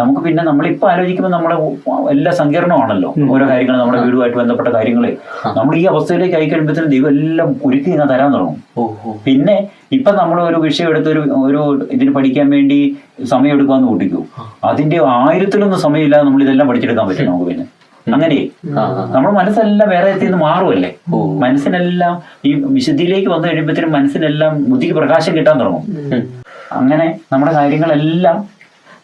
നമുക്ക് പിന്നെ നമ്മളിപ്പോ ആലോചിക്കുമ്പോൾ നമ്മുടെ എല്ലാ സങ്കീർണമാണല്ലോ. ഓരോ കാര്യങ്ങൾ നമ്മുടെ വീടുമായിട്ട് ബന്ധപ്പെട്ട കാര്യങ്ങൾ നമ്മൾ ഈ അവസ്ഥയിലേക്ക് ആയി കഴിയുമ്പോഴത്തേനും ദൈവം എല്ലാം ഒരുക്കി ഇങ്ങനെ തരാൻ തുടങ്ങും. പിന്നെ ഇപ്പൊ നമ്മൾ ഒരു വിഷയം എടുത്ത് ഒരു ഒരു ഇതിന് പഠിക്കാൻ വേണ്ടി സമയം എടുക്കാന്ന് കൂട്ടിക്കൂ. അതിന്റെ ആയിരത്തിലൊന്നും സമയമില്ലാതെ നമ്മൾ ഇതെല്ലാം പഠിച്ചെടുക്കാൻ പറ്റും നമുക്ക് പിന്നെ. അങ്ങനെ. നമ്മുടെ മനസ്സെല്ലാം വേറെ എത്തിന്ന് മാറുമല്ലേ മനസ്സിനെല്ലാം ഈ വിശുദ്ധിയിലേക്ക് വന്നു കഴിയുമ്പോഴത്തേനും മനസ്സിനെല്ലാം ബുദ്ധിക്ക് പ്രകാശം കിട്ടാൻ തുടങ്ങും. അങ്ങനെ നമ്മുടെ കാര്യങ്ങളെല്ലാം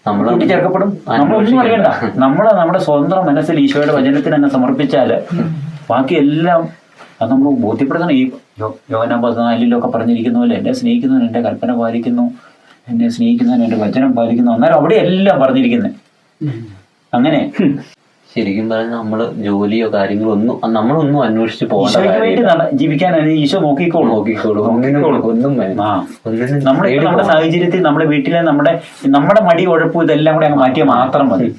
കൂട്ടിച്ചേർക്കപ്പെടും നമ്മളൊന്നും അറിയണ്ട നമ്മൾ നമ്മുടെ സ്വന്തം മനസ്സിൽ ഈശോയുടെ വചനത്തിന് തന്നെ സമർപ്പിച്ചാൽ ബാക്കി എല്ലാം അത് നമ്മൾ ബോധ്യപ്പെടുത്തണം. ഈ യോ- യോഹന്നാൻ പതിനാലിലൊക്കെ പറഞ്ഞിരിക്കുന്ന പോലെ എന്നെ സ്നേഹിക്കുന്നവൻ എന്റെ കൽപ്പന പാലിക്കുന്നു. എന്നെ സ്നേഹിക്കുന്നവൻ എന്റെ വചനം പാലിക്കുന്നു. അന്നേരം അവിടെ എല്ലാം പറഞ്ഞിരിക്കുന്നത് അങ്ങനെ ശരിക്കും പറഞ്ഞാൽ നമ്മൾ ജോലിയോ കാര്യങ്ങളോ ഒന്നും നമ്മളൊന്നും അന്വേഷിച്ച് പോകേണ്ട ജീവിക്കാൻ ഈശോ നോക്കിക്കോളൂ. നോക്കിക്കോളൂ. ഒന്നും നമ്മുടെ സാഹചര്യത്തിൽ നമ്മുടെ വീട്ടിലെ നമ്മുടെ നമ്മുടെ മടി ഉഴപ്പ് ഇതെല്ലാം കൂടെ അങ്ങ് മാറ്റിയാൽ മാത്രം മതി.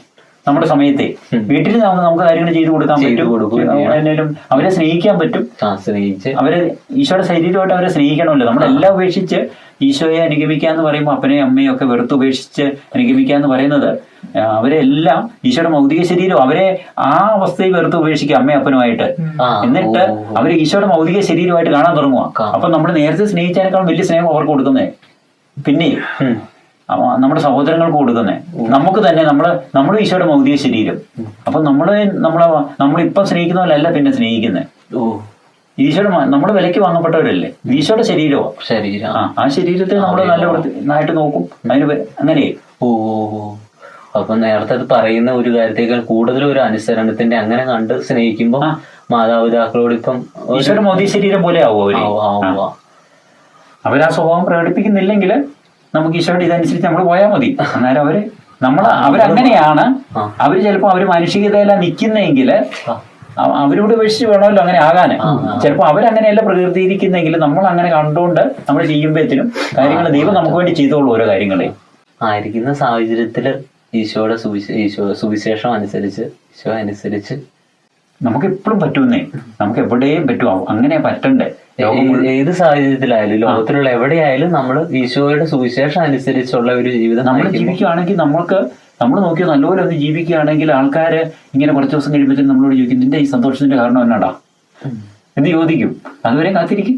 നമ്മുടെ സമയത്തെ. വീട്ടിൽ നമുക്ക് നമുക്ക് കാര്യങ്ങൾ ചെയ്തു കൊടുക്കാൻ പറ്റും. അവരെ സ്നേഹിക്കാൻ പറ്റും. സ്നേഹിച്ച്. അവരെ ഈശോയുടെ ശരീരമായിട്ട് അവരെ സ്നേഹിക്കണമല്ലോ. നമ്മളെല്ലാം ഉപേക്ഷിച്ച് ഈശോയെ അനുഗമിക്കുക എന്ന് പറയുമ്പോൾ അപ്പനെയും അമ്മയും ഒക്കെ വെറുത്ത് ഉപേക്ഷിച്ച് അനുഗമിക്കുക എന്ന് പറയുന്നത് ആ, അവരെ എല്ലാം ഈശോയുടെ ഭൗതിക ശരീരം അവരെ ആ അവസ്ഥയിൽ വെറുത്ത് ഉപേക്ഷിക്കുക അമ്മയും അപ്പനുമായിട്ട്. എന്നിട്ട്. അവർ ഈശോയുടെ ഭൗതിക ശരീരമായിട്ട് കാണാൻ തുടങ്ങുക. അപ്പൊ നമ്മൾ നേരത്തെ സ്നേഹിച്ചതിനേക്കാൾ വലിയ സ്നേഹം അവർക്ക് കൊടുക്കുന്നേ. പിന്നെ നമ്മുടെ സഹോദരങ്ങൾക്ക് കൊടുക്കുന്നേ. നമുക്ക് തന്നെ നമ്മൾ നമ്മുടെ ഈശോയുടെ ഭൗതിക ശരീരം. അപ്പൊ നമ്മൾ നമ്മളെ നമ്മളിപ്പം സ്നേഹിക്കുന്നവരല്ല പിന്നെ സ്നേഹിക്കുന്നത് ഓ. ഈശോയുടെ നമ്മൾ വിലക്ക് വാങ്ങപ്പെട്ടവരല്ലേ? ഈശോയുടെ ശരീരമോ. ശരീരം. ആ ശരീരത്തെ നമ്മൾ നല്ല വൃത്തി- നന്നായിട്ട് നോക്കും. അതിന് വെ- അങ്ങനെ ഓ. അപ്പൊ നേരത്തെ അത് പറയുന്ന ഒരു കാര്യത്തേക്കാൾ കൂടുതൽ ഒരു അനുസരണത്തിന്റെ അങ്ങനെ കണ്ട് സ്നേഹിക്കുമ്പോ ആ. മാതാപിതാക്കളോട് ഇപ്പം ഈശോയുടെ ശരീരം പോലെ ആവും അവർ ആ. സ്വഭാവം പ്രകടിപ്പിക്കുന്നില്ലെങ്കിൽ നമുക്ക് ഈശോയുടെ ഇതനുസരിച്ച് നമ്മൾ പോയാൽ മതി. അന്നേരം അവർ നമ്മൾ അവരങ്ങനെയാണ്. അവർ ചിലപ്പോ അവർ മാനുഷികതയില നിൽക്കുന്നെങ്കിൽ. അവരോട് ഉപേക്ഷിച്ച് വേണമല്ലോ അങ്ങനെ ആകാന് ചിലപ്പോൾ അവരങ്ങനെയല്ല പ്രകൃതിയിരിക്കുന്നെങ്കിൽ നമ്മൾ അങ്ങനെ കണ്ടുകൊണ്ട് നമ്മൾ ചെയ്യുമ്പോഴത്തേനും കാര്യങ്ങൾ ദൈവം നമുക്ക് വേണ്ടി ചെയ്തോളൂ ഓരോ കാര്യങ്ങളെ ആയിരിക്കുന്ന സാഹചര്യത്തിൽ ഈശോയുടെ സുവിശേ ഈശോ സുവിശേഷം അനുസരിച്ച് ഈശോ അനുസരിച്ച്. നമുക്ക് എപ്പോഴും പറ്റുന്നേ നമുക്ക് എവിടെയും പറ്റും അങ്ങനെ പറ്റണ്ടേ. ഏത് സാഹചര്യത്തിലായാലും ലോകത്തിലുള്ള എവിടെയായാലും നമ്മൾ ഈശോയുടെ സുവിശേഷം അനുസരിച്ചുള്ള ഒരു ജീവിതം നമ്മൾ ജീവിക്കുകയാണെങ്കിൽ നമ്മൾക്ക് നമ്മൾ നോക്കി നല്ലപോലെ ഒന്ന് ജീവിക്കുകയാണെങ്കിൽ ആൾക്കാര് ഇങ്ങനെ കുറച്ച് ദിവസം കഴിയുമ്പോഴത്തേക്കും നമ്മളോട് ചോദിക്കും നിന്റെ ഈ സന്തോഷത്തിന്റെ കാരണം എന്നാടാ? എന്ന് ചോദിക്കും. അതുവരെ കാത്തിരിക്കും.